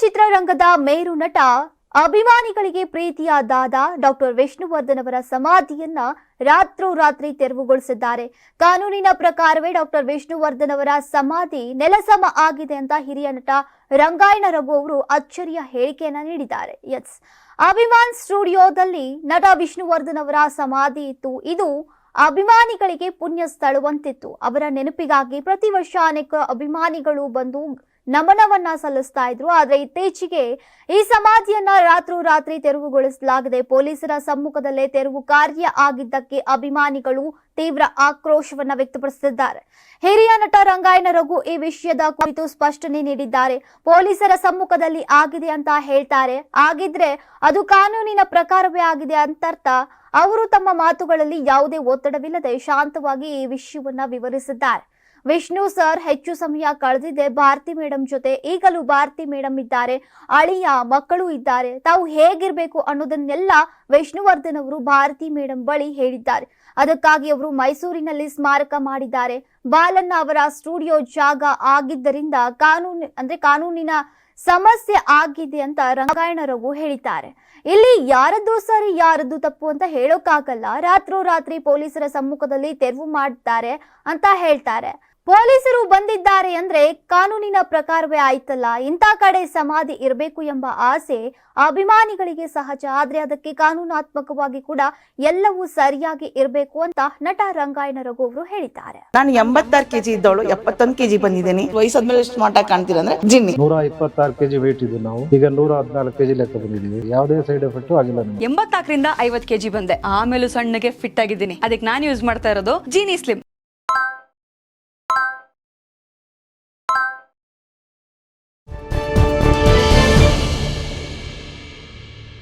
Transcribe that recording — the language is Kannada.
ಚಿತ್ರರಂಗದ ಮೇರು ನಟ ಅಭಿಮಾನಿಗಳಿಗೆ ಪ್ರೀತಿಯಾದಾದ ಡಾಕ್ಟರ್ ವಿಷ್ಣುವರ್ಧನ್ ಅವರ ಸಮಾಧಿಯನ್ನ ರಾತ್ರೋರಾತ್ರಿ ತೆರವುಗೊಳಿಸಿದ್ದಾರೆ. ಕಾನೂನಿನ ಪ್ರಕಾರವೇ ಡಾಕ್ಟರ್ ವಿಷ್ಣುವರ್ಧನ್ ಅವರ ಸಮಾಧಿ ನೆಲಸಮ ಆಗಿದೆ ಅಂತ ಹಿರಿಯ ನಟ ರಂಗಾಯಣ ರಘು ಅವರು ಅಚ್ಚರಿಯ ಹೇಳಿಕೆಯನ್ನ ನೀಡಿದ್ದಾರೆ. ಎಸ್. ಅಭಿಮಾನ್ ಸ್ಟುಡಿಯೋದಲ್ಲಿ ನಟ ವಿಷ್ಣುವರ್ಧನ್ ಅವರ ಸಮಾಧಿ ಇತ್ತು. ಇದು ಅಭಿಮಾನಿಗಳಿಗೆ ಪುಣ್ಯ ಸ್ಥಳವಂತಿತ್ತು. ಅವರ ನೆನಪಿಗಾಗಿ ಪ್ರತಿ ವರ್ಷ ಅನೇಕ ಅಭಿಮಾನಿಗಳು ಬಂದು ನಮನವನ್ನ ಸಲ್ಲಿಸ್ತಾ ಇದ್ರು. ಆದ್ರೆ ಇತ್ತೀಚೆಗೆ ಈ ಸಮಾಧಿಯನ್ನ ರಾತ್ರೋರಾತ್ರಿ ತೆರವುಗೊಳಿಸಲಾಗಿದೆ. ಪೊಲೀಸರ ಸಮ್ಮುಖದಲ್ಲೇ ತೆರವು ಕಾರ್ಯ ಆಗಿದ್ದಕ್ಕೆ ಅಭಿಮಾನಿಗಳು ತೀವ್ರ ಆಕ್ರೋಶವನ್ನ ವ್ಯಕ್ತಪಡಿಸಿದ್ದಾರೆ. ಹಿರಿಯ ನಟ ರಂಗಾಯಣ ರಘು ಈ ವಿಷಯದ ಕುರಿತು ಸ್ಪಷ್ಟನೆ ನೀಡಿದ್ದಾರೆ. ಪೊಲೀಸರ ಸಮ್ಮುಖದಲ್ಲಿ ಆಗಿದೆ ಅಂತ ಹೇಳ್ತಾರೆ. ಆಗಿದ್ರೆ ಅದು ಕಾನೂನಿನ ಪ್ರಕಾರವೇ ಆಗಿದೆ ಅಂತರ್ಥ ಅವರು ತಮ್ಮ ಮಾತುಗಳಲ್ಲಿ ಯಾವುದೇ ಒತ್ತಡವಿಲ್ಲದೆ ಶಾಂತವಾಗಿ ಈ ವಿಷಯವನ್ನ ವಿವರಿಸಿದ್ದಾರೆ. ವಿಷ್ಣು ಸರ್ ಹೆಚ್ಚು ಸಮಯ ಕಳೆದಿದೆ. ಭಾರತಿ ಮೇಡಮ್ ಜೊತೆ ಈಗಲೂ ಭಾರತಿ ಮೇಡಮ್ ಇದ್ದಾರೆ. ಅಳಿಯ ಮಕ್ಕಳು ಇದ್ದಾರೆ. ತಾವು ಹೇಗಿರಬೇಕು ಅನ್ನೋದನ್ನೆಲ್ಲ ವಿಷ್ಣುವರ್ಧನ್ ಅವರು ಭಾರತಿ ಮೇಡಮ್ ಬಳಿ ಹೇಳಿದ್ದಾರೆ. ಅದಕ್ಕಾಗಿ ಅವರು ಮೈಸೂರಿನಲ್ಲಿ ಸ್ಮಾರಕ ಮಾಡಿದ್ದಾರೆ. ಬಾಲಣ್ಣ ಅವರ ಸ್ಟುಡಿಯೋ ಜಾಗ ಆಗಿದ್ದರಿಂದ ಕಾನೂನು, ಅಂದ್ರೆ ಕಾನೂನಿನ ಸಮಸ್ಯೆ ಆಗಿದೆ ಅಂತ ರಂಗಾಯಣ ರಘು ಹೇಳಿದ್ದಾರೆ. ಇಲ್ಲಿ ಯಾರದ್ದು ಸರಿ, ಯಾರದ್ದು ತಪ್ಪು ಅಂತ ಹೇಳೋಕ್ಕಾಗಲ್ಲ. ರಾತ್ರೋರಾತ್ರಿ ಪೊಲೀಸರ ಸಮ್ಮುಖದಲ್ಲಿ ತೆರವು ಮಾಡ್ತಾರೆ ಅಂತ ಹೇಳ್ತಾರೆ. ಪೊಲೀಸರು ಬಂದಿದ್ದಾರೆ ಅಂದ್ರೆ ಕಾನೂನಿನ ಪ್ರಕಾರವೇ ಆಯ್ತಲ್ಲ? ಇಂಥ ಕಡೆ ಸಮಾಧಿ ಇರಬೇಕು ಎಂಬ ಆಸೆ ಅಭಿಮಾನಿಗಳಿಗೆ ಸಹಜ. ಆದ್ರೆ ಅದಕ್ಕೆ ಕಾನೂನಾತ್ಮಕವಾಗಿ ಕೂಡ ಎಲ್ಲವೂ ಸರಿಯಾಗಿ ಇರಬೇಕು ಅಂತ ನಟ ರಂಗಾಯಣ ರಘು ಅವರು ಹೇಳಿದ್ದಾರೆ. ನಾನು ಎಂಬತ್ತಾರು ಕೆಜಿ ಇದ್ದವಳು ಎಪ್ಪತ್ತೊಂದು ಕೆಜಿ ಬಂದಿದ್ದೀನಿ. ವಯಸ್ಸಾದ್ಮೇಲೆ ಸ್ಮಾರ್ಟ್ ಆಗಿ ಕಾಣ್ತೀರ ಅಂದ್ರೆ ಜಿನ್ನಿ. ನೂರ ಇಪ್ಪತ್ತಾರು ಕೆಜಿ ವೇಟ್ ಇದ್ದು ನಾವು. ಈಗ ನೂರ ಹದಿನಾಲ್ಕು ಕೆಜಿ ಲೆಕ್ಕ ಬಂದಿದ್ದೀವಿ. ಯಾವುದೇ ಸೈಡ್ ಎಫೆಕ್ಟ್ ಆಗಿಲ್ಲ ಎಂಬತ್ನಾಲ್ಕರಿಂದ ಐವತ್ ಕೆಜಿ ಬಂದೆ. ಆಮೇಲೆ ಸಣ್ಣಗೆ ಫಿಟ್ ಆಗಿದ್ದೀನಿ. ಅದಕ್ಕೆ ನಾನು ಯೂಸ್ ಮಾಡ್ತಾ ಇರೋದು ಜೀನಿ ಸ್ಲಿಮ್